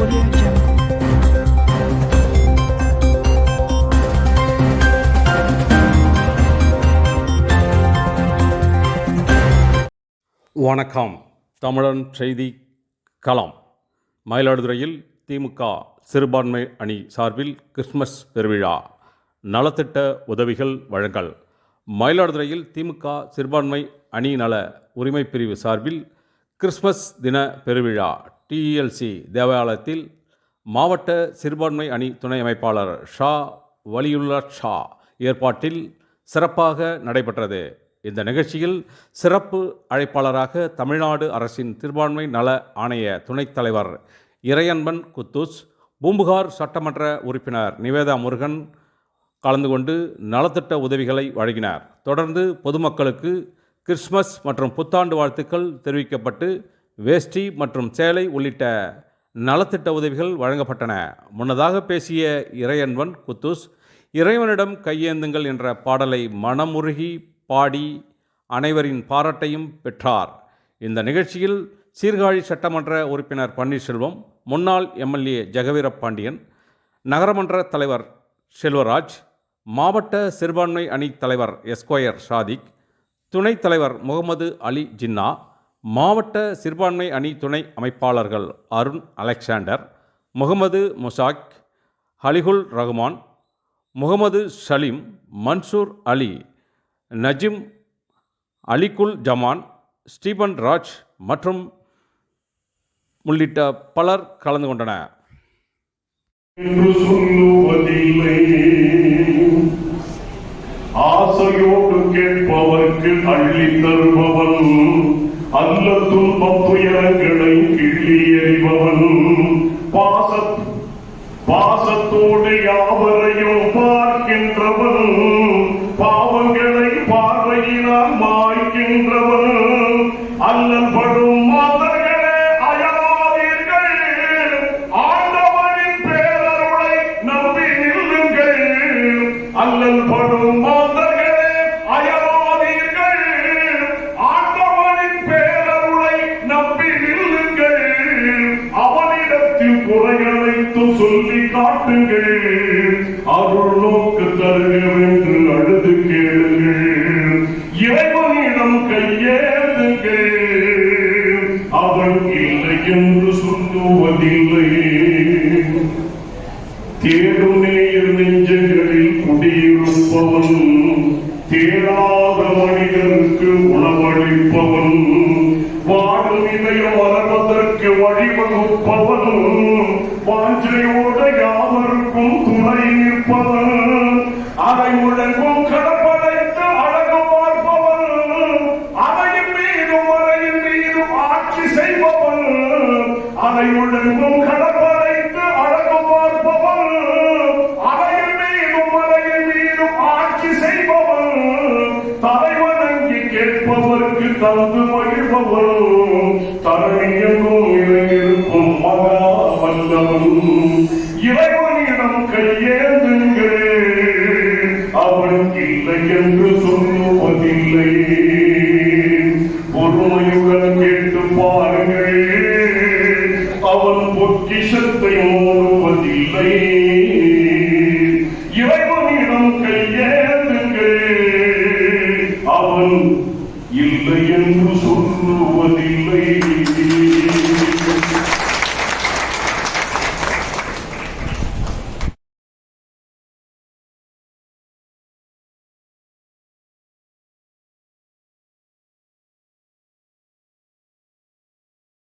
Audio Jungle. வணக்கம். தமிழன் செய்தி களம். மயிலாடுதுறையில் திமுக சிறுபான்மை அணி சார்பில் கிறிஸ்மஸ் பெருவிழா. நலத்திட்ட உதவிகள் வழங்கல். மயிலாடுதுறையில் திமுக சிறுபான்மை அணி நல உரிமை பிரிவு சார்பில் கிறிஸ்மஸ் தின பெருவிழா. டிஎல்சி தேவாலயத்தில் மாவட்ட சிறுபான்மை அணி துணை அமைப்பாளர் ஷா வலியுல்லா ஷா ஏற்பாட்டில் சிறப்பாக நடைபெற்றது. இந்த நிகழ்ச்சியில் சிறப்பு அழைப்பாளராக தமிழ்நாடு அரசின் சிறுபான்மை நல ஆணைய துணைத் தலைவர் இறையன்பன் குத்தூஸ் பூம்புகார் சட்டமன்ற உறுப்பினர் நிவேதா முருகன் கலந்து கொண்டு நலத்திட்ட உதவிகளை வழங்கினார். தொடர்ந்து பொதுமக்களுக்கு கிறிஸ்மஸ் மற்றும் புத்தாண்டு வாழ்த்துக்கள் தெரிவிக்கப்பட்டு வேஷ்டி மற்றும் சேலை உள்ளிட்ட நலத்திட்ட உதவிகள் வழங்கப்பட்டன. முன்னதாக பேசிய இறையன்பன் குத்தூஸ் இறைவனிடம் கையேந்துங்கள் என்ற பாடலை மனமுருகி பாடி அனைவரின் பாராட்டையும் பெற்றார். இந்த நிகழ்ச்சியில் சீர்காழி சட்டமன்ற உறுப்பினர் பன்னீர்செல்வம் முன்னாள் எம்எல்ஏ ஜெகவீர பாண்டியன் நகரமன்ற தலைவர் செல்வராஜ் மாவட்ட சிறுபான்மை அணி தலைவர் எஸ்கொயர் சாதிக் துணைத் தலைவர் முகமது அலி ஜின்னா மாவட்ட சிறுபான்மை அணி துணை அமைப்பாளர்கள் அருண் அலெக்சாண்டர் முகமது முசாக் ஹலிகுல் ரஹ்மான் முகமது சலீம் மன்சூர் அலி நஜிம் அலிகுல் ஜமான் ஸ்டீபன் ராஜ் மற்றும் உள்ளிட்ட பலர் கலந்து கொண்டனர். என்று சொல்லுவதில்லை ஆசையோடு கேட்பவர்க்கு அள்ளி தருபவன். அல்ல துன்பம் துயரங்களை கிள்ளி எறிபவன் பாச பாசத்தோடு யாவரையும் பார்க்கின்றவன் பாவங்களை பார்வையினால் மாய்க்கின்றவன் குறையனைத்து சொல்லி காட்டுங்கள். அருள் நோக்கு தருகவென்று அழுது கேளுங்கள். இறைவனிடம் கையேந்துங்கள். அவன் இல்லை என்று சொல்லுவதில்லை. தேடும் நேயர் நெஞ்சங்களில் குடியிருப்பவன் தேடாத மனிதனுக்கு உணவளிப்பவன் வாழும் இதயம் வளர்வதற்கு வழிவகுப்பவன் நிற்பவன் அதை முழங்கும் கடப்படைத்து அழகு பார்ப்பவன். அதையும் மீதும் மலையின் மீதும் ஆட்சி செய்பவன். அதை முழங்கும் கடப்படைத்து அழகு பார்ப்பவன். அதையும் மீதும் மலையின் மீதும் ஆட்சி செய்பவன். தலைவணங்கி கேட்பவருக்கு தந்து மகிழ்பவன். தரணியெங்கும் பாருங்கள் அவன் பொக்கிஷத்தை ஓடுவதில்லை இறைவனிடம் கையே